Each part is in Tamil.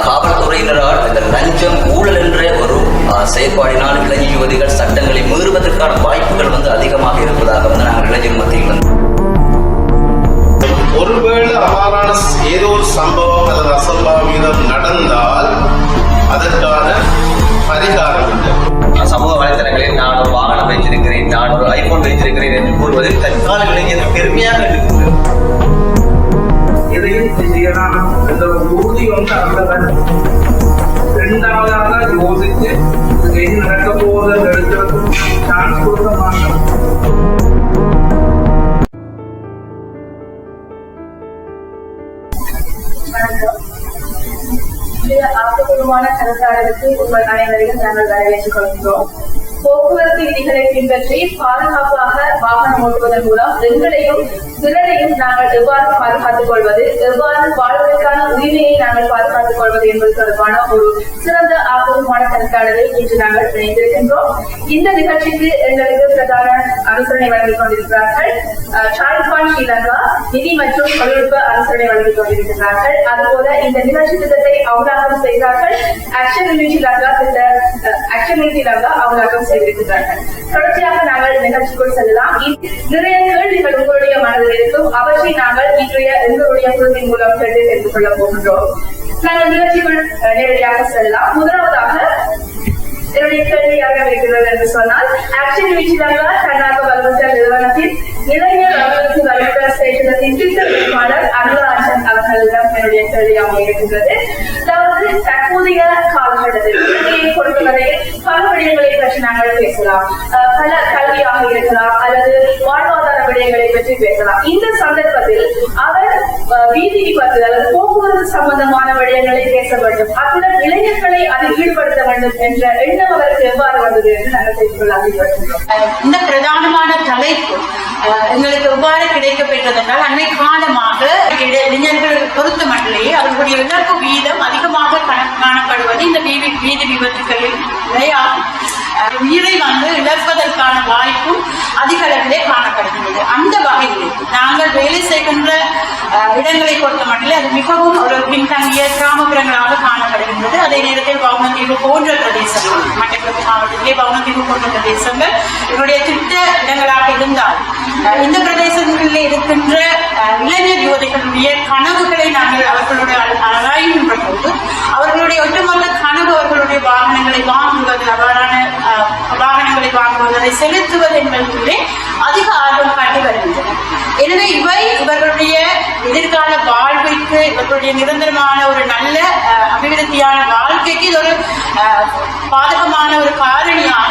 காவல்துறையினரால் இந்த லஞ்சம் ஊழல் என்ற ஒரு செயற்பாடினால் இளைஞர் யுவதிகள் சட்டங்களை மீறுவதற்கான வாய்ப்புகள் வந்து அதிகமாக இருப்பதாக வந்து நாங்கள் இளைஞர் மத்தியில் வந்து ஒருவேளை அவ்வாறான ஏதோ ஒரு சம்பவம் அல்லது அசம்பாவிதம் நடந்தால் அதற்கான பரிகாரம் சமூக வலைதளங்களில் நான் ஒரு வாகனம் வைத்திருக்கிறேன் நான் ஒரு ஐபோன் வைத்திருக்கிறேன் என்று கூறுவது தற்கால இளைஞர்கள் பெருமையாக இருக்கிறது எதையும் செய்யலாம் என்ற உறுதி வந்து அந்தவன் இரண்டாவதாக யோசித்து இது எது நடக்க போவதை எடுக்கிறதுக்கும் சான்ஸ் கொடுக்க மாட்டோம் ஆக்கப்பூர்வமான கருத்தாளருக்கு உங்கள் அனைவரையும் நாங்கள் வரவேற்றுக் கொள்கிறோம் போக்குவரத்து விதிகளை பின்பற்றி பாதுகாப்பாக வாகனம் ஓட்டுவதன் மூலம் எங்களையும் பிறரையும் நாங்கள் எவ்வாறு பாதுகாத்துக் கொள்வது எவ்வாறு வாழ்வதற்கான உரிமையை நாங்கள் பாதுகாத்துக் கொள்வது என்பது தொடர்பான ஒரு சிறந்த ஆர்வமான கருத்தாளரை இன்று நாங்கள் இணைந்திருக்கின்றோம். இந்த நிகழ்ச்சிக்கு எங்களுக்கு பிரதான அனுசரணை வழங்கிக் கொண்டிருக்கிறார்கள். அஹ், ஷாருக்கான் ஸ்ரீலங்கா நிதி மற்றும் தொழில்நுட்ப அனுசரணை வழங்கிக் கொண்டிருக்கிறார்கள் அதுபோல இந்த நிகழ்ச்சி திட்டத்தை அமலாக்கம் செய்தார்கள். ஆக்ஷன் யூனிட்டி லங்கா திட்ட ஆக்ஷன் யூனிட்டி லங்கா அமலாக்கம் செய்திருக்கிறார்கள் தொடர்ச்சியாக நாங்கள் நிகழ்ச்சிக்குள் செல்லலாம். நிறைய கேள்விகள் உங்களுடைய மனதில் இருக்கும். அவற்றை நாங்கள் இன்றைய எங்களுடைய குழுவின் மூலம் கேட்டு தெரிந்து கொள்ள போகின்றோம். நாங்கள் நிகழ்ச்சிக்குள் நேரடியாக செல்லலாம். முதலாவதாக என்னுடைய கேள்வியாக இருக்கிறது என்று சொன்னால் ஆக்ஷன் வீச்சிலாக தன்னார்வ வலுவூட்டல் நிறுவனத்தின் இளைஞர் அவர்களுக்கு வலுவூட்டல் சேஷனத்தின் திட்ட வேட்பாளர் அவர்களிடம் என்னுடைய கேள்வியாக இருக்கின்றது. அதாவது தற்போதைய காலகட்டத்தில் இலங்கையை பொறுத்தவரையில் பல விடயங்களை பற்றி நாங்கள் பேசலாம். அஹ் பல கல்வியாக இருக்கலாம் அல்லது வாழ்வாதார விடயங்களை பற்றி பேசலாம். இந்த சந்தர்ப்பத்தில் அவர் அஹ், வீதி விபத்து அல்லது போக்குவரத்து சம்பந்தமான விடயங்களை பேச வேண்டும். அத்துடன் இளைஞர்களை அதில் ஈடுபடுத்த வேண்டும் என்ற எண்ணம் அவருக்கு எவ்வாறு வந்தது என்று நாங்கள் தெரிந்து கொள்ள இந்த பிரதானமான தலைப்பு எங்களுக்கு எவ்வாறு கிடைக்கப்பெற்றது என்றால் அன்னை காலமாக இளைஞர்கள் பொறுத்த மட்டிலேயே அவர்களுடைய இழப்பு வீதம் அதிகமாக காணப்படுவது இந்த வீதி வீதி விபத்துகளில் உயிரை வந்து இழப்பதற்கான வாய்ப்பும் அதிக அளவிலே காணப்படுகிறது. அந்த வகையில் நாங்கள் வேலை செய்கின்ற அஹ், இடங்களை பொறுத்த மட்டிலே அது மிகவும் ஒரு பின்தங்கிய கிராமப்புறங்களாக காணப்படுகின்றது. அதே நேரத்தில் பவுனத்தீவு போன்ற பிரதேசங்கள் மட்டக்களப்பு மாவட்டத்திலே பவுனத்தீவு போன்ற பிரதேசங்கள் என்னுடைய திட்ட இடங்களாக இருந்தால் இந்த பிரதேசங்களில் இருக்கின்ற இளைஞர் யுவதிகளுடைய கனவுகளை நாங்கள் அவர்களுடைய ஆராயும் ஆராய்கின்ற போது அவர்களுடைய ஒட்டுமொத்த கனவு அவர்களுடைய வாகனங்களை வாங்குவது அவ்வாறான வாகனங்களை வாங்குவது அதை செலுத்துவது என்பதிலே அதிக ஆர்வம் காட்டி வருகின்றனர். எனவே இவை இவர்களுடைய எதிர்கால வாழ்விற்கு இவர்களுடைய நிரந்தரமான ஒரு நல்ல அஹ், அபிவிருத்தியான வாழ்க்கைக்கு இது ஒரு அஹ், பாதகமான ஒரு காரணியாக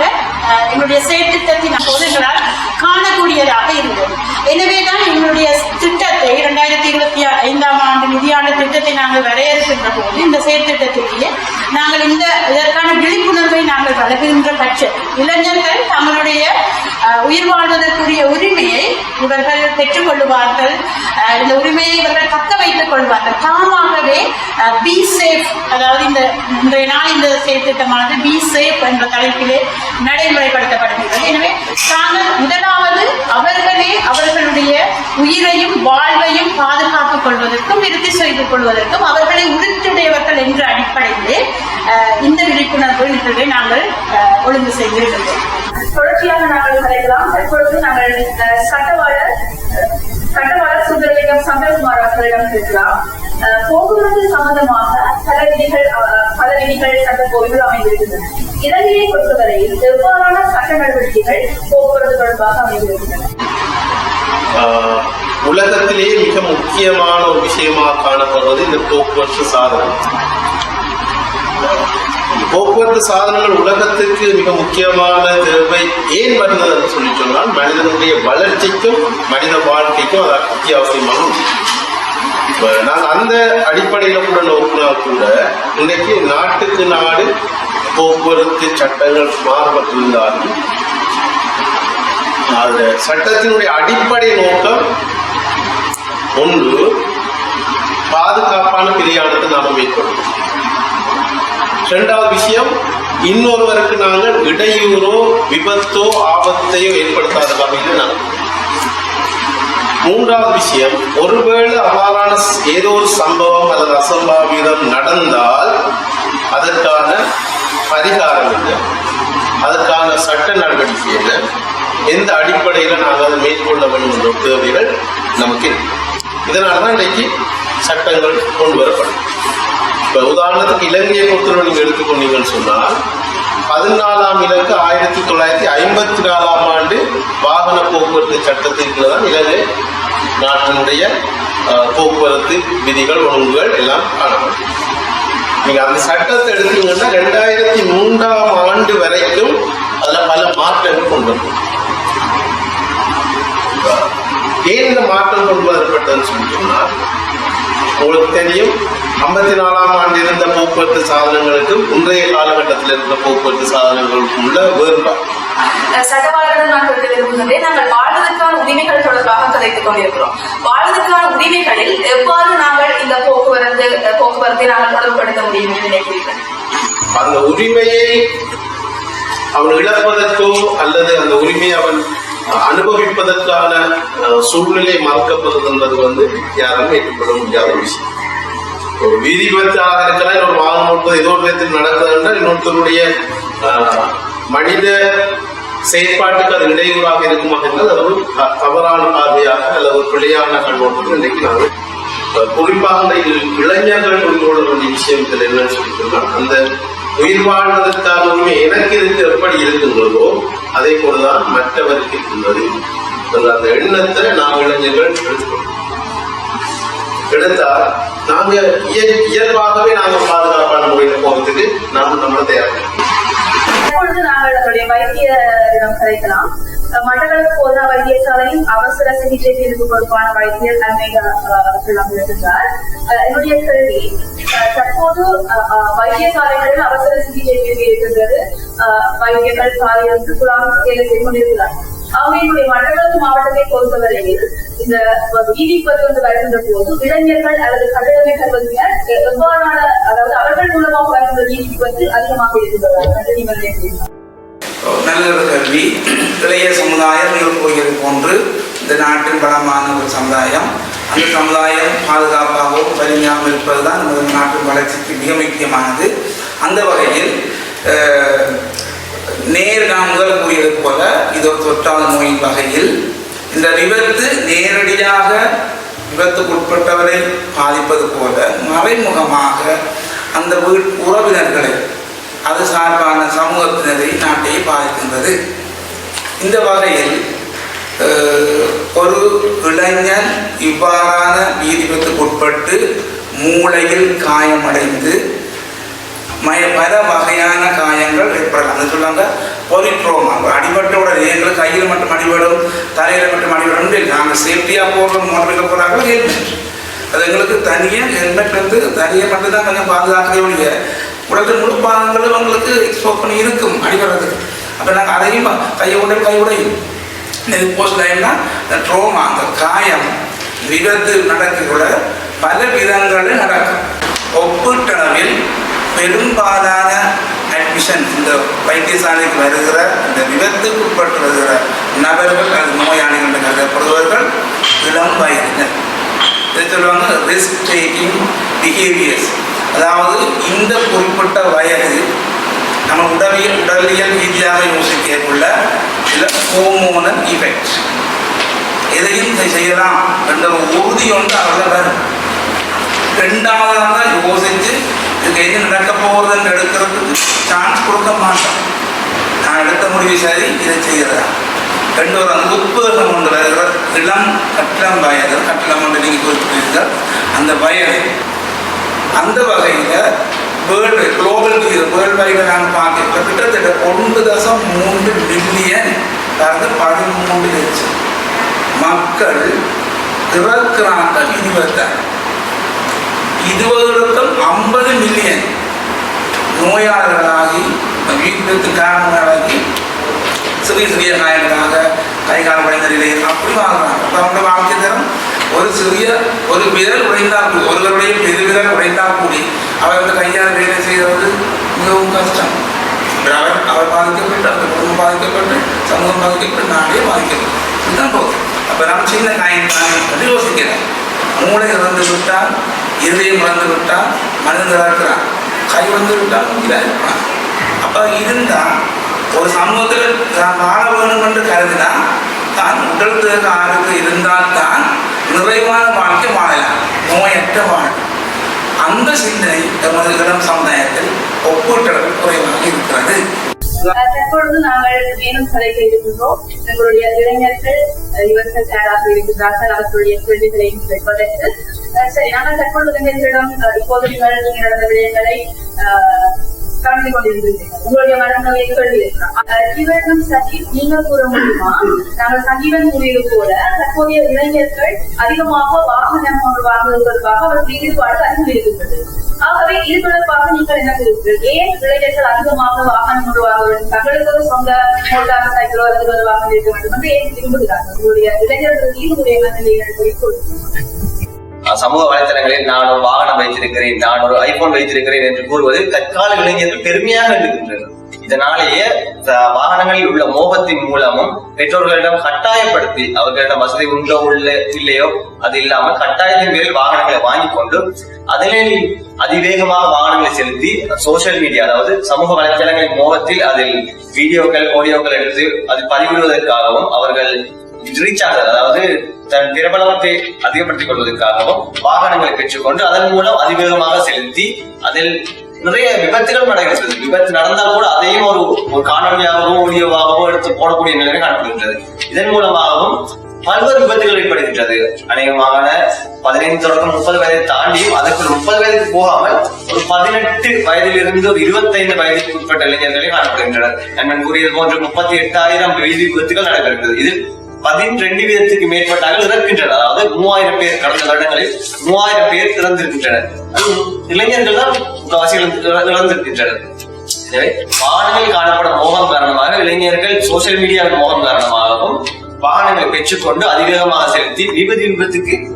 எங்களுடைய செயற்திட்டத்தின் அப்போதுகளால் காணக்கூடியதாக இருந்தது. எனவேதான் எங்களுடைய திட்டத்தை இரண்டாயிரத்தி இருபத்தி ஐந்தாம் ஆண்டு நிதியாண்டு திட்டத்தை நாங்கள் வரையறுக்கின்ற போது இந்த செயற்திட்டத்திலேயே நாங்கள் இந்த இதற்கான விழிப்புணர்வை நாங்கள் வழங்குகின்ற பட்சம் இளைஞர்கள் தங்களுடைய உயிர் வாழ்வதற்குரிய உரிமையை இவர்கள் பெற்றுக்கொள்வார்கள். இந்த உரிமையை இவர்கள் தக்க வைத்துக் கொள்வார்கள். தாமாகவே பி சேஃப் அதாவது இந்த இன்றைய நாள் இந்த செயற்திட்டமானது பி சேஃப் என்ற தலைப்பிலே நடைமுறைப்படுத்தப்படுகிறது எனவே தாங்கள் முதலாவது அவர்களே அவர்களுடைய உயிரையும் வாழ்வையும் பாதுகாத்துக் கொள்வதற்கும் நிறுத்தி செய்து கொள்வதற்கும் அவர்களை உறுத்துடையவர்கள் என்ற அடிப்படையிலே இந்த விழிப்புணர்வு நிகழ்வை நாங்கள் ஒழுங்கு செய்திருக்கின்றோம். தொடர்ச்சியாக நாங்கள் கலைக்கலாம். தற்பொழுது நாங்கள் சட்டவாளர் சட்டவாளர் சுந்தரலிங்கம் சந்திரகுமார் அவர்களிடம் பேசலாம் அஹ், போக்குவரத்து சம்பந்தமாக பல விதிகள் அஹ், பல விதிகள் சட்டக்கோவில்கள் அமைந்திருக்கின்றன. இலங்கையை பொறுத்தவரையில் எவ்வாறான சட்ட நடவடிக்கைகள் போக்குவரத்து தொடர்பாக அமைந்திருக்கின்றன? உலகத்திலேயே மிக முக்கியமான ஒரு விஷயமாக காணப்படுவது இந்த போக்குவரத்து சாதனம். போக்குவரத்து சாதனங்கள் உலகத்துக்கு மிக முக்கியமான தேவை ஏன் வருகிறது என்று சொல்லி சொன்னால் மனிதனுடைய வளர்ச்சிக்கும் மனித வாழ்க்கைக்கும் அது அத்தியாவசியமான ஒன்று. நான் அந்த அடிப்படையில கூட நோக்கினா கூட இன்னைக்கு நாட்டுக்கு நாடு போக்குவரத்து சட்டங்கள் மாறுபட்டிருந்தாலும் அந்த சட்டத்தினுடைய அடிப்படை நோக்கம் ஒன்று பாதுகாப்பான பிரியாணத்தை நாம் மேற்கொள்ளும் இரண்டாவது விஷயம் இன்னொருவருக்கு நாங்கள் இடையூறோ விபத்தோ ஆபத்தையோ ஏற்படுத்தாத வகையில் நாங்கள் மூன்றாவது விஷயம் ஒருவேளை அவ்வாறான ஏதோ ஒரு சம்பவம் அல்லது அசம்பாவிதம் நடந்தால் அதற்கான பரிகாரம் என்ன? அதற்கான சட்ட நடவடிக்கை என்ன? எந்த அடிப்படையில் நாங்கள் அதை மேற்கொள்ள வேண்டும் என்ற தேவைகள் நமக்கு இருக்கு. இதனால தான் இன்றைக்கு சட்டங்கள் கொண்டு வரப்படும். இப்போ உதாரணத்துக்கு இலங்கையை பொறுத்தவரை நீங்கள் எடுத்துக்கொண்டீங்கன்னு சொன்னால் பதினாலாம் இலக்கு ஆயிரத்தி தொள்ளாயிரத்தி ஐம்பத்தி நாலாம் ஆண்டு வாகன போக்குவரத்து சட்டத்தின் தான் இலங்கை நாட்டினுடைய போக்குவரத்து விதிகள் ஒழுங்குகள் எல்லாம் காணப்படும். நீங்கள் அந்த சட்டத்தை எடுத்தீங்கன்னா ரெண்டாயிரத்தி மூன்றாம் ஆண்டு வரைக்கும் அதில் பல மாற்றங்கள் கொண்டு வரும். ஏன் இந்த மாற்றம் கொண்டு வரப்பட்டதுன்னு சொல்லி உங்களுக்கு தெரியும் ஐம்பத்தி நாலாம் ஆண்டு இருந்த போக்குவரத்து சாதனங்களுக்கும் இன்றைய காலகட்டத்தில் இருந்த போக்குவரத்து சாதனங்களுக்கும் உள்ள வேறுபாடு. சட்டவாளர்கள் நான் விரும்புகின்றேன் நாங்கள் வாழ்வதற்கான உரிமைகள் தொடர்பாக கதைத்துக் கொண்டிருக்கிறோம். வாழ்வதற்கான உரிமைகளில் எவ்வாறு நாங்கள் இந்த போக்குவரத்து போக்குவரத்தை நாங்கள் தொடர்புபடுத்த முடியும் என்று நினைக்கிறீர்கள்? அந்த உரிமையை அவன் இழப்பதற்கோ அல்லது அந்த உரிமையை அவன் அனுபவிப்பதற்கான அஹ், சூழ்நிலை மறுக்கப்படுது என்பது வந்து யாரும் ஏற்றுக்கொள்ள முடியாத விஷயம். ஒரு வீதி விபத்தாக இருக்கலாம் இன்னொரு வாகனம் ஓட்டுவது ஏதோ ஒரு விதத்தில் நடக்கிறது என்றால் இன்னொருத்தருடைய மனித செயற்பாட்டுக்கு அது இடையூறாக இருக்குமா என்றால் அது ஒரு தவறான பார்வையாக அல்லது ஒரு பிழையான கண்ணோட்டத்தில் இன்றைக்கு நாங்கள் குறிப்பாக இளைஞர்கள் புரிந்து கொள்ள வேண்டிய விஷயம் இதில் என்னன்னு சொல்லி சொன்னால் அந்த உயிர் வாழ்வதற்கான உரிமை எனக்கு இருக்கு எப்படி இருக்கின்றதோ அதே போலதான் மற்றவருக்கு இருக்கின்றது அந்த எண்ணத்தை நாம் இளைஞர்கள் எடுத்தால் நாங்க இயல்பாகவே நாங்க பாதுகாப்பான முறையில போகிறதுக்கு நாம நம்ம தயார் தற்பொழுது நாங்கள் நம்முடைய வைத்தியரிடம் கதைக்கலாம். மட்டக்களப்பு போதனா வைத்தியசாலையின் அவசர சிகிச்சை பிரிவு பொறுப்பான வைத்தியர் அன்மைகா அவர்கள் அங்கிருந்தார் என்னுடைய கேள்வி தற்போது வைத்தியசாலைகளில் அவசர சிகிச்சை பிரிவு இருக்கின்றது. வைத்தியர்கள் காலையிலிருந்து குழாம் வேலை செய்து கொண்டிருக்கிறார் அவங்களுடைய மட்டக்களப்பு மாவட்டத்தை பொறுத்தவரையில் இந்த வீதி பத்து வருகின்ற போது இளைஞர்கள் அல்லது கட்டளை கல்வதினர் எவ்வாறான அதாவது அவர்கள் மூலமாக வருகின்ற வீதி பத்து அதிகமாக இருக்கின்றதா? நீங்கள் நினைக்கிறீர்கள் நல்ல ஒரு கல்வி இளைய சமுதாயம் நீங்கள் போன்று இந்த நாட்டின் பலமான ஒரு சமுதாயம். அந்த சமுதாயம் பாதுகாப்பாகவும் வலிமையாகவும் இருப்பது தான் நமது நாட்டின் வளர்ச்சிக்கு மிக முக்கியமானது. அந்த வகையில் நேர் நாம் முதல் கூறியது போல இது ஒரு தொற்றாத நோயின் வகையில் இந்த விபத்து நேரடியாக விபத்துக்கு உட்பட்டவரை பாதிப்பது போல மறைமுகமாக அந்த வீட் உறவினர்களை அது சார்பான சமூகத்தினரை நாட்டையே பாதிக்கின்றது. இந்த வகையில் ஒரு இளைஞன் இவ்வாறான நீதிபத்துக்கு உட்பட்டு மூளையில் காயமடைந்து மய பல வகையான காயங்கள் ஏற்படலாம். அது சொல்லுவாங்க பொலிட்ரோமா அடிபட்ட உடனே எங்களுக்கு கையில் மட்டும் அடிபடும் தலையில் மட்டும் அடிபடும். இல்லை. நாங்கள் சேஃப்டியாக போகிறோம் மோட்டரில் போகிறாங்களோ ஹெல்மெட் அது எங்களுக்கு தனியாக ஹெல்மெட் வந்து தனியாக மட்டும்தான் கொஞ்சம் பாதுகாக்கவே ஒழிய உடல் முழு பாகங்களும் உங்களுக்கு எக்ஸ்போப்பன் இருக்கும் அடிபடுறதுக்கு அப்போ நாங்கள் அதையும் கையை உடல் கை உடையும். இது போஸ்ட் லைன்னா இந்த ட்ரோமா அந்த காயம் விபத்து நடக்கக்கூட பல விதங்களில் நடக்கும். ஒப்பீட்டளவில் பெரும்பாலான அட்மிஷன் இந்த வைத்தியசாலைக்கு வருகிற இந்த விபத்துக்கு உட்பட்டு வருகிற நபர்கள் அது நோயாளிகள் என்று கருதப்படுபவர்கள் இளம் வயதினர். இதை சொல்லுவாங்க ரிஸ்க் டேக்கிங் பிஹேவியர்ஸ் அதாவது இந்த குறிப்பிட்ட வயது நம்ம உடவியல் உடலியல் ரீதியாக யோசிக்கக்குள்ள சில ஹோமோனல் இஃபெக்ட் எதையும் இதை செய்யலாம் என்ற ஒரு உறுதி ஒன்று அவர்கள் வரும். ரெண்டாவதாக யோசித்து இதுக்கு எது நடக்க போகுதுன்னு எடுக்கிறதுக்கு சான்ஸ் கொடுக்க மாட்டோம். நான் எடுத்த முடிவு சரி இதை செய்கிறதா ரெண்டு ஒரு அந்த உத்வேகம் கொண்டு வருகிற இளம் கட்டிடம் வயது கட்டிடம் ஒன்று நீங்கள் குறிப்பிட்டிருந்தால் அந்த வயது அந்த வகையில் வேர்ல்டு குளோபல் வேர்ல்டு வைடு நாங்கள் பார்க்க கிட்டத்தட்ட ஒன்று தசம் மூன்று மில்லியன் அதாவது பதிமூணு லட்சம் மக்கள் இறக்குறாங்க இருபத்தாறு இருபதுக்கும் ஐம்பது மில்லியன் நோயாளர்களாகி வீட்டுக்கு காரணங்களாகி சிறிய சிறிய காயங்களாக கை கால் உடைந்த நிலையில் அப்படி வாழ்றாங்க அப்போ அவங்க வாழ்க்கை தரம் ஒரு சிறிய ஒரு விரல் உடைந்தால் கூடி ஒருவருடைய பெருவிரல் உடைந்தால் கூடி அவர்கள் கையால் வேலை செய்வது மிகவும் கஷ்டம். அவர் அவர் பாதிக்கப்பட்டு அந்த குடும்பம் பாதிக்கப்பட்டு சமூகம் பாதிக்கப்பட்டு நாடே பாதிக்கப்பட்டு. இதுதான் போகுது அப்போ நம்ம சின்ன காயின் தான் யோசிக்கிறேன் யோசிக்கிறோம் மூளை இறந்து விட்டால் இருதயம் இறந்து விட்டால் மனிதன் இருக்கிறான் கை வந்து விட்டால் உயிராக இருப்பான் அப்போ இருந்தால் ஒரு சமூகத்தில் தான் வாழ வேண்டும் என்று கருதினா தான் உடல் தேக ஆரோக்கியம் இருந்தால் தான் நிறைவான வாழ்க்கை வாழலாம் நோயற்ற வாழ்க்கை. அந்த சிந்தனை எமது இளம் சமுதாயத்தில் ஒப்பீட்டளவில் குறைவாக இருக்கிறது. தற்பொழுது நாங்கள் மேலும் கலைக்க இருக்கின்றோம் எங்களுடைய இளைஞர்கள் இவர்கள் தயாராக இருக்கின்றார்கள். அவர்களுடைய கேள்விகளை கேட்பதற்கு. சரி நாங்கள் தற்பொழுது இளைஞர்களிடம் இப்போது நீங்கள் நடந்த விடயங்களை கலந்து கொண்டிருந்தது. உங்களுடைய மனநிலை கேள்வி நீங்க கூற முடியுமா? நாங்கள் சங்கீதம் கூறியது போல தற்போதைய இளைஞர்கள் அதிகமாக வாகனம் ஒன்று வாங்குவதற்காக அவர்கள் ஈடுபாடு அதிகம் ஆகவே இது தொடர்பாக நீங்கள் என்ன கூறுகிறீர்கள்? ஏன் இளைஞர்கள் அதிகமாக வாகனம் ஒன்று வேண்டும் தங்களுக்கு சொந்த மோட்டார் சைக்கிளோ அல்லது வாகனம் இருக்க வேண்டும் என்று ஏன் விரும்புகிறார்கள்? உங்களுடைய இளைஞர்கள் ஈடுபடைய மனநிலைகள் குறித்து. சமூக வலைத்தளங்களில் நான் ஒரு வாகனம் வைத்திருக்கிறேன் நான் ஒரு ஐபோன் வைத்திருக்கிறேன் என்று கூறுவது தற்கால இளைஞர்கள் பெருமையாக இருக்கின்றனர் இதனாலேயே வாகனங்களில் உள்ள மோகத்தின் மூலமும் பெற்றோர்களிடம் கட்டாயப்படுத்தி அவர்களிடம் வசதி உண்டோ உள்ள இல்லையோ அது இல்லாமல் கட்டாயத்தின் பேரில் வாகனங்களை வாங்கி கொண்டு அதிலே அதிவேகமாக வாகனங்களை செலுத்தி சோசியல் மீடியா அதாவது சமூக வலைத்தளங்களின் மோகத்தில் அதில் வீடியோக்கள் ஆடியோக்கள் எடுத்து அது பதிவிடுவதற்காகவும் அவர்கள் ரீச் ஆகிறது அதாவது தன் பிரபலத்தை அதிகப்படுத்திக் கொள்வதற்காகவும் வாகனங்களை பெற்றுக்கொண்டு அதன் மூலம் அதிவேகமாக செலுத்தி அதில் நிறைய விபத்துகள் நடக்கிறது. விபத்து நடந்தால் கூட அதையும் ஒரு ஒரு காணொலியாகவோ ஒளியோவாகவோ எடுத்து போடக்கூடிய நிலைமை காணப்படுகின்றது. இதன் மூலமாகவும் பல்வேறு விபத்துகள் ஏற்படுகின்றது. அநேகமான பதினைந்து தொடக்கம் முப்பது வயதை தாண்டியும் அதற்கு முப்பது வயதுக்கு போகாமல் ஒரு பதினெட்டு வயதிலிருந்து ஒரு இருபத்தைந்து வயதுக்கு உட்பட்ட இளைஞர்களே காணப்படுகின்றனர். நண்பன் கூறியது போன்று முப்பத்தி எட்டாயிரம் வீதி விபத்துகள் நடைபெறுகிறது. இதில் பதினெண்டு வீதத்துக்கு மேற்பட்டார்கள் இறக்கின்றனர். அதாவது மூவாயிரம் பேர் கடந்த வருடங்களில் மூவாயிரம் பேர் இறந்திருக்கின்றனர். இளைஞர்கள் தான் முக்காவாசி இழந்து- இழந்திருக்கின்றனர் எனவே வாகனங்களில் காணப்படும் மோகம் காரணமாக இளைஞர்கள் சோசியல் மீடியாவின் மோகம் காரணமாகவும் வாகனங்களை பெற்றுக்கொண்டு அதிவேகமாக செலுத்தி விபத்து விபத்துக்கு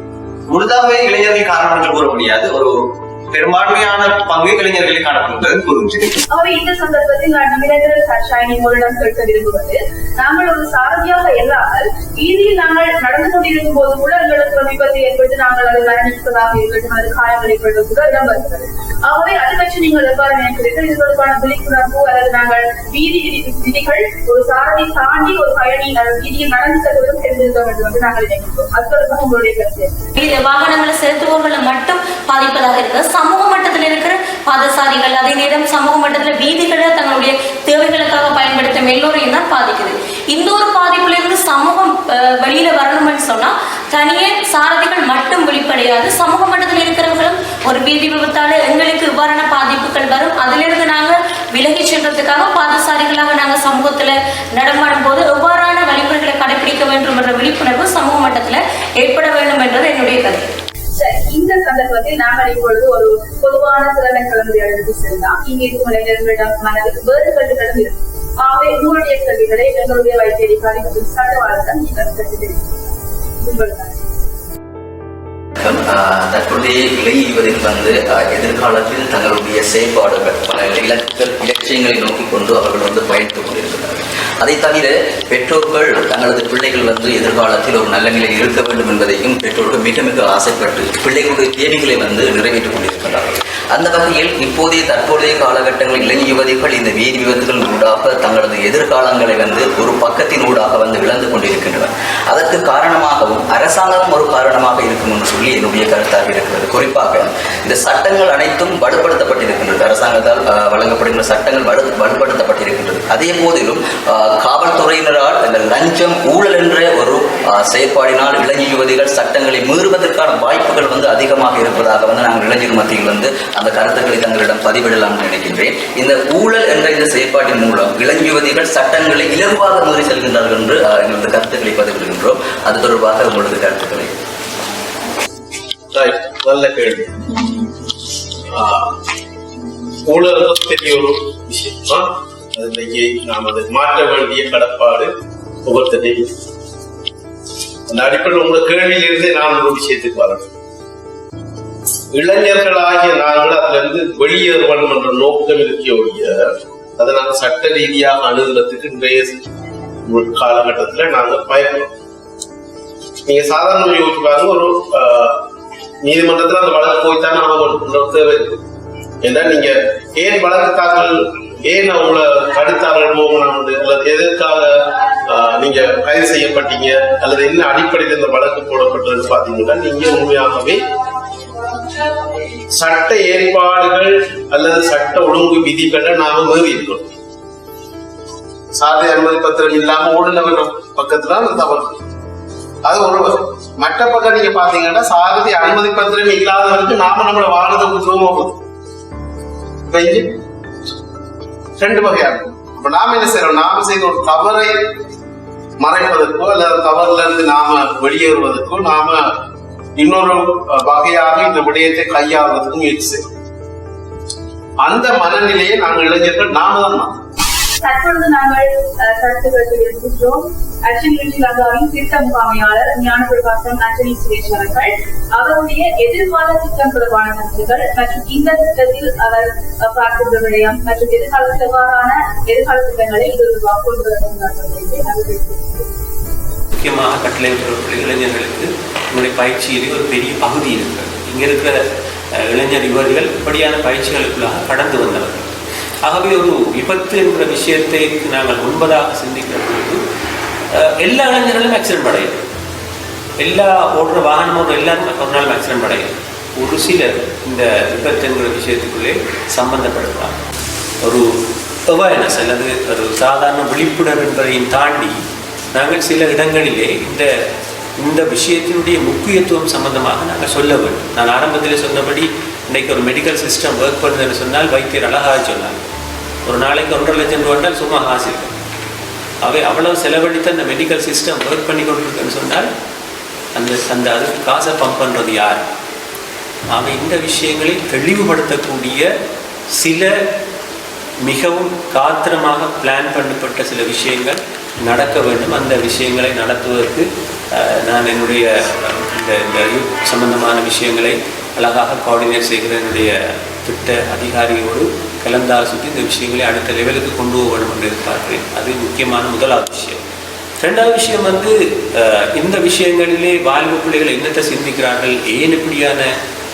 முழுதாகவே இளைஞர்கள் காரணம் என்று கூற முடியாது. ஒரு பெரும்பான்மையான பங்கு இளைஞர்களில் காணப்படுகிறது. கூறுகின்றேன் ஆகவே இந்த சந்தர்ப்பத்தில் நான் நிமிடங்கள் ஷைனி உங்களிடம் கேட்க விரும்புவது நாங்கள் ஒரு சாரதியாக இல்லாமல் வீதியில் நாங்கள் நடந்து கொண்டிருக்கும் போது கூட எங்களுக்கு ஒரு விபத்து ஏற்பட்டு நாங்கள் அதை மரணிப்பதாக இருக்கட்டும் அது காயங்கள் ஏற்பட்டு கூட இடம் வருகிறது ஆகவே அதை பற்றி நீங்கள் எவ்வாறு நினைக்கிறீர்கள்? இது தொடர்பான விழிப்புணர்வு அல்லது நாங்கள் வீதி விதி- விதிகள் ஒரு சாரதி தாண்டி ஒரு பயணி வீதியில் நடந்து செல்வதும் தெரிந்திருக்க வேண்டும் என்று நாங்கள் நினைக்கிறோம். அது தொடர்பாக உங்களுடைய கருத்து. வாகனங்களை செலுத்துபவர்களை மட்டும் பாதிப்பதாக இருக்கு சமூக மட்டத்தில் இருக்கிற பாதசாரிகள் அதே நேரம் சமூக மட்டத்தில் வீதிகளை தங்களுடைய தேவைகளுக்காக பயன்படுத்தும் எல்லோரையும் தான் பாதிக்குது. இந்த ஒரு பாதிப்புல இருந்து சமூகம் வெளியில வரணும்னு சொன்னா தனியே சாரதிகள் மட்டும் வெளிப்படையாது. சமூக மட்டத்தில் இருக்கிறவர்களும் ஒரு வீதி விபத்தால எங்களுக்கு இவ்வாறான பாதிப்புகள் வரும். அதிலிருந்து நாங்க விலகி சென்றதுக்காக பாதசாரிகளாக நாங்க சமூகத்துல நடமாடும் போது எவ்வாறான வழிமுறைகளை கடைபிடிக்க வேண்டும் என்ற விழிப்புணர்வு சமூக மட்டத்துல ஏற்பட வேண்டும் என்றது என்னுடைய கருத்து. இந்த சந்தர்ப்பத்தில் நாங்கள் இப்பொழுது ஒரு பொதுவான திறமை கலந்துரையாடலுக்கு செல்லலாம். இங்கே இருக்கும் இளைஞர்களிடம் மனதில் வேறு கல்விகளும் ஆகவே உங்களுடைய கல்விகளை எங்களுடைய வைத்தியதிகாரி மற்றும் சட்டவாளரிடம் நீங்கள் கற்றுக்கிறீர்கள் தற்போதைய இளைய யுவதிகள் வந்து எதிர்காலத்தில் தங்களுடைய செயல்பாடுகள் பல இலக்குகள் இலட்சியங்களை நோக்கி கொண்டு அவர்கள் வந்து பயணித்துக் கொண்டிருக்கிறார்கள். அதை தவிர பெற்றோர்கள் தங்களது பிள்ளைகள் வந்து எதிர்காலத்தில் ஒரு நல்ல நிலையில் இருக்க வேண்டும் என்பதையும் பெற்றோர்கள் மிக மிக ஆசைப்பட்டு பிள்ளைகளுடைய தேவைகளை வந்து நிறைவேற்றிக் கொண்டிருக்கிறார்கள் அந்த வகையில் இப்போதைய தற்போதைய காலகட்டங்களில் இளைஞ யுவதிகள் இந்த வீதி விபத்துகள் ஊடாக தங்களது எதிர்காலங்களை வந்து ஒரு பக்கத்தின் ஊடாக வந்து இழந்து கொண்டிருக்கின்றனர். அதற்கு காரணமாகவும் அரசாங்கமும் ஒரு காரணமாக இருக்கும் என்று சொல்லி என்னுடைய கருத்தாக இருக்கிறது. குறிப்பாக இந்த சட்டங்கள் அனைத்தும் வலுப்படுத்தப்பட்டிருக்கின்றது. அரசாங்கத்தால் வழங்கப்படுகின்ற சட்டங்கள் வலு வலுப்படுத்தப்பட்டிருக்கின்றது. அதே போதிலும் காவல்துறையினரால் இந்த லஞ்சம் ஊழல் என்ற ஒரு செயற்பாடினால் இளைஞர் யுவதிகள் சட்டங்களை மீறுவதற்கான வாய்ப்புகள் வந்து அதிகமாக இருப்பதாக வந்து நாங்கள் இளைஞர் மத்தியில் வந்து அந்த கருத்துக்களை தங்களிடம் பதிவிடலாம் நினைக்கின்றேன். இந்த ஊழல் என்ற இந்த செயற்பாட்டின் மூலம் இளைஞர் யுவதிகள் சட்டங்களை இலகுவாக மீறி செல்கின்றார்கள் என்று எங்களது கருத்துக்களை பதிவிடுகின்றோம். அது தொடர்பாக உங்களது கருத்துக்களை. நல்ல கேள்வி. ஊழல் பெரிய ஒரு விஷயம் இன்னைக்கு நாம் அதை மாற்ற வேண்டிய கடப்பாடு ஒவ்வொருத்தரையும் அந்த அடிப்படையில் உங்க கேள்வியிலிருந்து நான் ஒரு விஷயத்துக்கு வரணும். இளைஞர்களாகிய நாங்கள் அதுல இருந்து வெளியேற என்ற நோக்கம் இருக்க ஒழிய அதை நாங்கள் சட்ட ரீதியாக அணுகிறதுக்கு இன்றைய காலகட்டத்தில் நாங்கள் பயப்படுறோம். நீங்க சாதாரண யோசிச்சு பாருங்க ஒரு நீதிமன்றத்தில் நீதிமன்றத்துல அந்த வழக்கு போய்த்தான் ஆகணும் தேவை இருக்கு ஏன்னா நீங்க ஏன் வழக்கு தாக்கல் ஏன் அவங்கள தடுத்தார்கள் போகணும் அல்லது எதற்காக நீங்க கைது செய்யப்பட்டீங்க? அல்லது என்ன அடிப்படையில் இந்த வழக்கு போடப்பட்டதுன்னு பாத்தீங்கன்னா நீங்க உண்மையாகவே சட்ட ஏற்பாடுகள் அல்லது சட்ட ஒழுங்கு விதிகளை நாம மீறி இருக்கிறோம் சாரதி அனுமதி பத்திரம் இல்லாம ஓடுனவர் பக்கத்துல அந்த தவறு. அது ஒரு மற்ற பக்கம் நீங்க பாத்தீங்கன்னா சாரதி அனுமதி பத்திரம் இல்லாதவருக்கு நாம நம்மள வாகனத்தை கொடுத்துருவோம் இப்ப இங்க ரெண்டு வகையா இருக்கும். அப்ப நாம என்ன செய்யறோம்? நாம செய்த ஒரு தவறை மறைப்பதற்கோ அல்லது தவறுல இருந்து நாம வெளியேறுவதற்கோ நாம இன்னொரு வகையாக இந்த விடயத்தை கையாளுவதற்கு முயற்சி செய்யணும் அந்த மனநிலையை நாங்கள் இளைஞர்கள் நாம தான் தற்பொழுது நாங்கள் கருத்துக்கள் இருக்கின்றோம் அர்ஜுன் லங்காவின் திட்ட முகாமையாளர் ஞான பிரகாசம் சுரேஷ் அவர்கள். அவருடைய எதிர்கால திட்டம் தொடர்பான கருத்துக்கள் மற்றும் இந்த திட்டத்தில் அவர் பார்க்கின்ற விடயம் மற்றும் எதிர்காலத்தில் எவ்வாறான எதிர்கால திட்டங்களை இது கொண்டு முக்கியமாக கட்டளை இளைஞர்களுக்கு உங்களுடைய பயிற்சியிலே ஒரு பெரிய பகுதி இருக்கிறது. இங்கே இருக்கிற அஹ், இளைஞர் யுவதிகள் இப்படியான பயிற்சிகளுக்குள்ளாக கடந்து வந்தவர்கள். ஆகவே ஒரு விபத்து என்கிற விஷயத்தை நாங்கள் முன்பதாக சிந்திக்கிற பொழுது எல்லா இளைஞர்களும் ஆக்சிடென்ட் அடையும் எல்லா ஓடுற வாகனமும் எல்லாருமே எல்லாரும் ஒரு நாள் ஆக்சிடென்ட் அடையும் ஒரு சிலர் இந்த விபத்து என்கிற விஷயத்துக்குள்ளே சம்பந்தப்படுறாங்க ஒரு அவேர்னஸ் அல்லது ஒரு சாதாரண விழிப்புணர்வு என்பதையும் தாண்டி நாங்கள் சில இடங்களிலே இந்த இந்த விஷயத்தினுடைய முக்கியத்துவம் சம்பந்தமாக நாங்கள் சொல்ல வேண்டும். நான் ஆரம்பத்தில் சொன்னபடி இன்றைக்கு ஒரு மெடிக்கல் சிஸ்டம் ஒர்க் பண்ணுதுன்னு சொன்னால் வைத்தியர் அழகாக சொன்னாங்க ஒரு நாளைக்கு ஒன்றரை லட்சம் ரூபாய் சும்மா காசு இல்லை. அவை அவ்வளவு செலவழித்து அந்த மெடிக்கல் சிஸ்டம் ஒர்க் பண்ணி கொண்டிருக்குன்னு சொன்னால் அந்த அந்த அதுக்கு காசை பம்ப் பண்ணுறது யார்? அவை இந்த விஷயங்களை தெளிவுபடுத்தக்கூடிய சில மிகவும் காத்திரமாக பிளான் பண்ணப்பட்ட சில விஷயங்கள் நடக்க வேண்டும். அந்த விஷயங்களை நடத்துவதற்கு நான் என்னுடைய இந்த இந்த யூத் சம்பந்தமான விஷயங்களை அழகாக கோஆர்டினேட் செய்கிற என்னுடைய திட்ட அதிகாரியோடு கலந்தாலோசித்து இந்த விஷயங்களை அடுத்த லெவலுக்கு கொண்டு போக வேண்டும் என்று எதிர்பார்க்கிறேன். அது முக்கியமான முதலாவது விஷயம். ரெண்டாவது விஷயம் வந்து அஹ், இந்த விஷயங்களிலே வாழ்வு பிள்ளைகள் என்னத்தை சிந்திக்கிறார்கள் ஏன் இப்படியான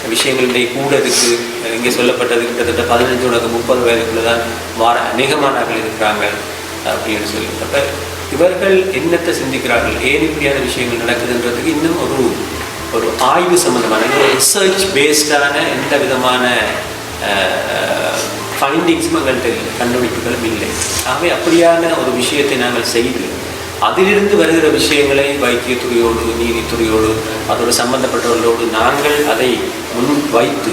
விஷயங்களிலே கூட இருக்கு? இங்கே சொல்லப்பட்டது கிட்டத்தட்ட பதினஞ்சு உனக்கு முப்பது வயதுக்குள்ள தான் வார அநேகமானவர்கள் இருக்கிறாங்க அப்படின்னு சொல்லி அப்ப இவர்கள் என்னத்தை சிந்திக்கிறார்கள்? ஏன் இப்படியான விஷயங்கள் நடக்குதுன்றதுக்கு இன்னும் ஒரு ஒரு ஆய்வு சம்மந்தமான ரிசர்ச் பேஸ்டான எந்த விதமான ஃபைண்டிங்ஸும் எங்கள்கிட்ட இல்லை. கண்டுபிடிப்புகளும் இல்லை. ஆகவே அப்படியான ஒரு விஷயத்தை நாங்கள் செய்து அதிலிருந்து வருகிற விஷயங்களை வைத்தியத்துறையோடு நீதித்துறையோடு அதோடு சம்பந்தப்பட்டவர்களோடு நாங்கள் அதை முன் வைத்து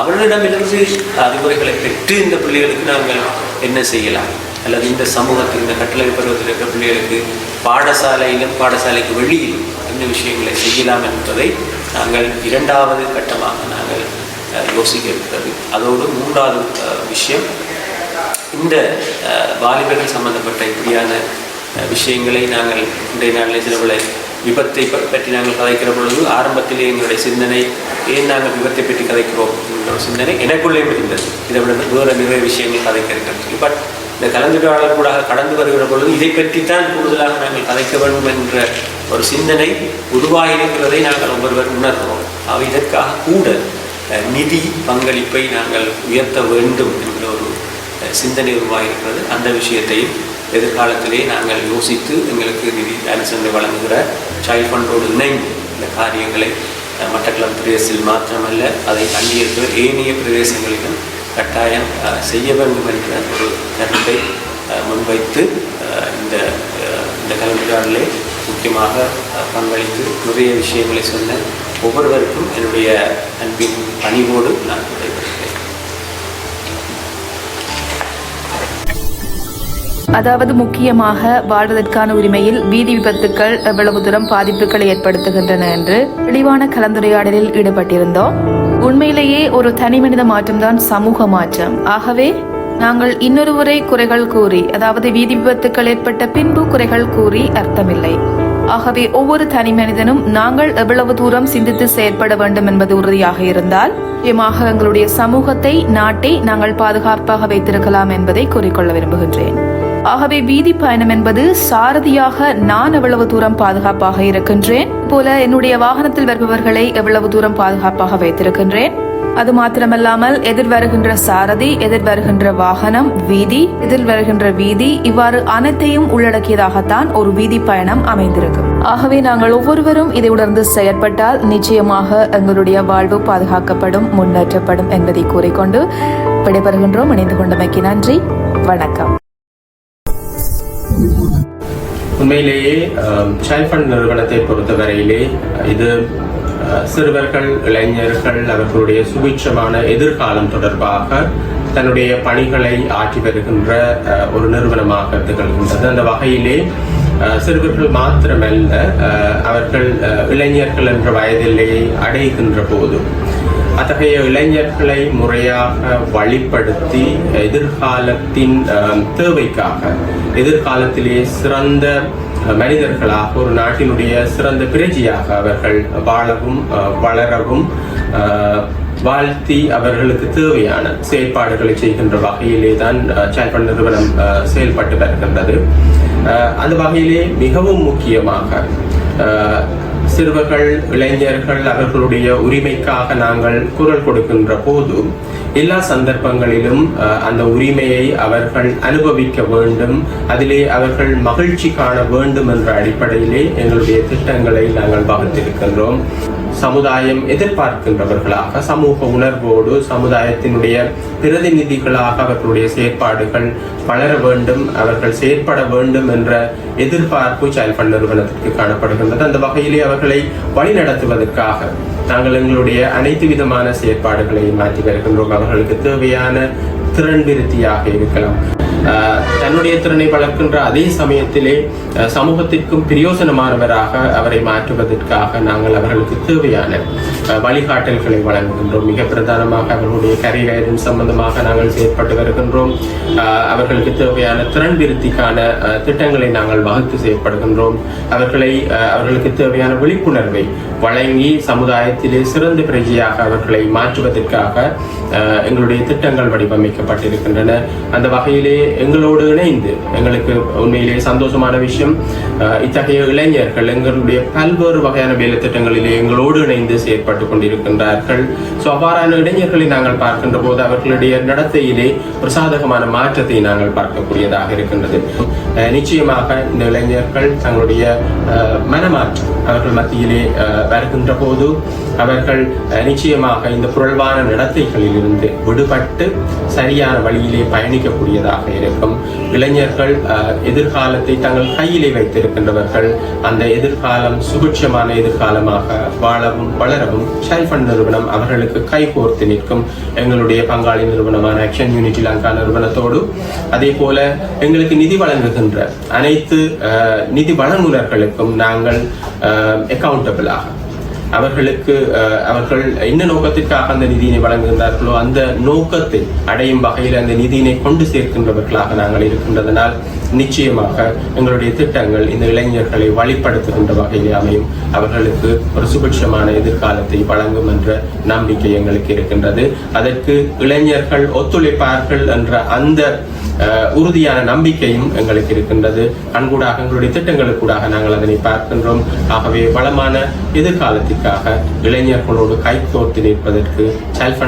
அவர்களிடமிருந்து அறிவுரைகளை பெற்று இந்த பிள்ளைகளுக்கு நாங்கள் என்ன செய்யலாம்? அல்லது இந்த சமூகத்தில் இந்த கட்டளை பருவத்தில் இருக்கிற பிள்ளைகளுக்கு பாடசாலையிலும் பாடசாலைக்கு வெளியிலும் என்ன விஷயங்களை செய்யலாம் என்பதை நாங்கள் இரண்டாவது கட்டமாக நாங்கள் யோசிக்க இருக்கிறது அதோடு மூன்றாவது விஷயம் இந்த அஹ், வாலிபர்கள் சம்பந்தப்பட்ட இப்படியான விஷயங்களை நாங்கள் இன்றைய நாளில் சில விபத்தை பற்றி நாங்கள் கதைக்கிற பொழுது ஆரம்பத்திலே எங்களுடைய சிந்தனை ஏன் நாங்கள் விபத்தை பற்றி கதைக்கிறோம் என்ற ஒரு சிந்தனை எனக்குள்ளே இருந்தது இதை விட வேறு நிறைய விஷயங்கள் கதைக்க இருக்கிறது பட் இந்த கலந்துரையாளர் கூட கடந்து வருகிற பொழுது இதை பற்றித்தான் கூடுதலாக நாங்கள் கதைக்க வேண்டும் என்ற ஒரு சிந்தனை உருவாகி இருக்கிறதை நாங்கள் ஒவ்வொருவர் உணர்கிறோம். அவை இதற்காக கூட நிதி பங்களிப்பை நாங்கள் உயர்த்த வேண்டும் என்ற ஒரு சிந்தனை உருவாகியிருக்கிறது. அந்த விஷயத்தையும் எதிர்காலத்திலே நாங்கள் யோசித்து எங்களுக்கு நிதி ஆலோசனை வழங்குகிற சைல்ட் ஃபண்டோடு இணைந்து இந்த காரியங்களை மட்டக்களம் பிரதேசத்தில் மாத்திரமல்ல அதை அண்டி ஏனைய பிரதேசங்களிலும் கட்டாயம் செய்ய வேண்டும் என்ற ஒரு கருத்தை முன்வைத்து இந்த இந்த கலந்துரையாடலே முக்கியமாக பங்களித்து நிறைய விஷயங்களை சொன்ன ஒவ்வொருவருக்கும் என்னுடைய அன்பின் பணிவோடு நான் விடைபெறுகிறேன். அதாவது முக்கியமாக வாழ்வதற்கான உரிமையில் வீதி விபத்துக்கள் எவ்வளவு தூரம் பாதிப்புகளை ஏற்படுத்துகின்றன என்று தெளிவான கலந்துரையாடலில் ஈடுபட்டிருந்தோம். உண்மையிலேயே ஒரு தனி மனித மாற்றம்தான் சமூக மாற்றம். ஆகவே நாங்கள் இன்னொருவரை குறைகள் கூறி அதாவது வீதி விபத்துக்கள் ஏற்பட்ட பின்பு குறைகள் கூறி அர்த்தமில்லை. ஆகவே ஒவ்வொரு தனி மனிதனும் நாங்கள் எவ்வளவு தூரம் சிந்தித்து செயற்பட வேண்டும் என்பது உறுதியாக இருந்தால் நிச்சயமாக எங்களுடைய சமூகத்தை நாட்டை நாங்கள் பாதுகாப்பாக வைத்திருக்கலாம் என்பதை கூறிக்கொள்ள விரும்புகின்றேன். ஆகவே வீதி பயணம் என்பது சாரதியாக நான் எவ்வளவு தூரம் பாதுகாப்பாக இருக்கின்றேன் போல என்னுடைய வாகனத்தில் வருபவர்களை எவ்வளவு தூரம் பாதுகாப்பாக வைத்திருக்கின்றேன் அது மாத்திரமல்லாமல் எதிர் வருகின்ற சாரதி எதிர் வருகின்ற வாகனம் வீதி எதிர் வருகின்ற வீதி இவ்வாறு அனைத்தையும் உள்ளடக்கியதாகத்தான் ஒரு வீதி பயணம் அமைந்திருக்கும். ஆகவே நாங்கள் ஒவ்வொருவரும் இதை உணர்ந்து செயற்பட்டால் நிச்சயமாக எங்களுடைய வாழ்வு பாதுகாக்கப்படும் முன்னேற்றப்படும் என்பதை கூறிக்கொண்டு விடைபெறுகின்றோம். இணைந்து கொண்டமைக்கு நன்றி. வணக்கம். உண்மையிலேயே சைல்ட் ஃபண்ட் நிறுவனத்தை பொறுத்தவரையிலே இது சிறுவர்கள் இளைஞர்கள் அவர்களுடைய சுபிட்சமான எதிர்காலம் தொடர்பாக தன்னுடைய பணிகளை ஆற்றி வருகின்ற ஒரு நிறுவனமாக திகழ்கின்றது. அந்த வகையிலே சிறுவர்கள் மாத்திரமல்ல அவர்கள் இளைஞர்கள் என்ற வயதிலே அடைகின்ற போது அத்தகைய இளைஞர்களை முறையாக வழிப்படுத்தி எதிர்காலத்தின் தேவைக்காக எதிர்காலத்திலே சிறந்த மனிதர்களாக ஒரு நாட்டினுடைய சிறந்த பிரஜையாக அவர்கள் வாழவும் வளரவும் வாழ்த்தி அவர்களுக்கு தேவையான செயற்பாடுகளை செய்கின்ற வகையிலே தான் சேல்பன் நிறுவனம் அஹ், செயல்பட்டு வருகின்றது. அந்த வகையிலே மிகவும் முக்கியமாக சிறுவர்கள் இளைஞர்கள் அவர்களுடைய உரிமைக்காக நாங்கள் குரல் கொடுக்கின்ற போது எல்லா சந்தர்ப்பங்களிலும் அந்த உரிமையை அவர்கள் அனுபவிக்க வேண்டும். அதிலே அவர்கள் மகிழ்ச்சி காண வேண்டும் என்ற அடிப்படையிலே எங்களுடைய திட்டங்களை நாங்கள் வகுத்திருக்கின்றோம். சமுதாயம் எதிர்பார்க்கின்றவர்களாக சமூக உணர்வோடு சமுதாயத்தினுடைய பிரதிநிதிகளாக அவர்களுடைய செயற்பாடுகள் வளர வேண்டும் அவர்கள் செயற்பட வேண்டும் என்ற எதிர்பார்ப்பு செயல்பட நிறுவனத்திற்கு காணப்படுகின்றது. அந்த வகையிலே அவர்களை வழிநடத்துவதற்காக நாங்கள் எங்களுடைய அனைத்து விதமான செயற்பாடுகளை மாற்றி வருகின்றோம். அவர்களுக்கு தேவையான திறன் விருத்தியாக இருக்கலாம் தன்னுடைய திறனை வளர்க்கின்ற அதே சமயத்திலே சமூகத்திற்கும் பிரயோசனமானவராக அவரை மாற்றுவதற்காக நாங்கள் அவர்களுக்கு தேவையான வழிகாட்டல்களை வழங்குகின்றோம். மிக பிரதானமாக அவர்களுடைய கரியரின் சம்பந்தமாக நாங்கள் செயற்பட்டு வருகின்றோம். அவர்களுக்கு தேவையான திறன் விருத்திக்கான திட்டங்களை நாங்கள் வகுத்து செயற்படுகின்றோம். அவர்களை அவர்களுக்கு தேவையான விழிப்புணர்வை வழங்கி சமுதாயத்திலே சிறந்த பிரஜையாக அவர்களை மாற்றுவதற்காக எங்களுடைய திட்டங்கள் வைக்கப்பட்டிருக்கின்றன அந்த வகையிலே எங்களோடு இணைந்து எங்களுக்கு உண்மையிலே சந்தோஷமான விஷயம் இத்தகைய இளைஞர்கள் எங்களுடைய பல்வேறு வகையான வேலை திட்டங்களிலே எங்களோடு இணைந்து செயற்பட்டு கொண்டிருக்கின்றார்கள். ஸோ அவ்வாறான இளைஞர்களை நாங்கள் பார்க்கின்ற போது அவர்களுடைய நடத்தையிலே ஒரு சாதகமான மாற்றத்தை நாங்கள் பார்க்கக்கூடியதாக இருக்கின்றது. நிச்சயமாக இந்த இளைஞர்கள் தங்களுடைய மனமாற்றம் அவர்கள் மத்தியிலே வருகின்ற போது அவர்கள் நிச்சயமாக இந்த புரள்வான நடத்தைகளில் இருந்து விடுபட்டு சரியான வழியிலே பயணிக்கக்கூடியதாக இருக்கும். இளைஞர்கள் எதிர்காலத்தை தங்கள் கையிலே வைத்திருக்கின்றவர்கள் அந்த எதிர்காலம் சுபிட்சமான எதிர்காலமாக வாழவும் வளரவும் சைல்ட் நிறுவனம் அவர்களுக்கு கைகோர்த்து நிற்கும். எங்களுடைய பங்காளி நிறுவனமான ஆக்ஷன் யூனிட்டி லங்கா நிறுவனத்தோடு அதே போல எங்களுக்கு நிதி வழங்குகின்ற அனைத்து நிதி வழங்குநர்களுக்கும் நாங்கள் அக்கௌண்டபிளாக அவர்களுக்கு அவர்கள் என்ன நோக்கத்திற்காக அந்த நிதியினை வழங்குகின்றார்களோ அந்த நோக்கத்தை அடையும் வகையில் அந்த நிதியினை கொண்டு சேர்க்கின்றவர்களாக நாங்கள் இருக்கின்றதனால் நிச்சயமாக எங்களுடைய திட்டங்கள் இந்த இளைஞர்களை வழிப்படுத்துகின்ற வகையில் அமையும். அவர்களுக்கு ஒரு சுபிட்சமான எதிர்காலத்தை வழங்கும் என்ற நம்பிக்கை எங்களுக்கு இருக்கின்றது. அதற்கு இளைஞர்கள் ஒத்துழைப்பார்கள் என்ற அந்த உறுதியான நம்பிக்கையும் எங்களுக்கு இருக்கின்றது. அன்கூடாக எங்களுடைய திட்டங்களுக்கூடாக நாங்கள் அதனை பார்க்கின்றோம். ஆகவே வளமான எதிர்காலத்திற்காக இளைஞர்களோடு கைகோர்த்து நிற்பதற்கு செல்ஃபன்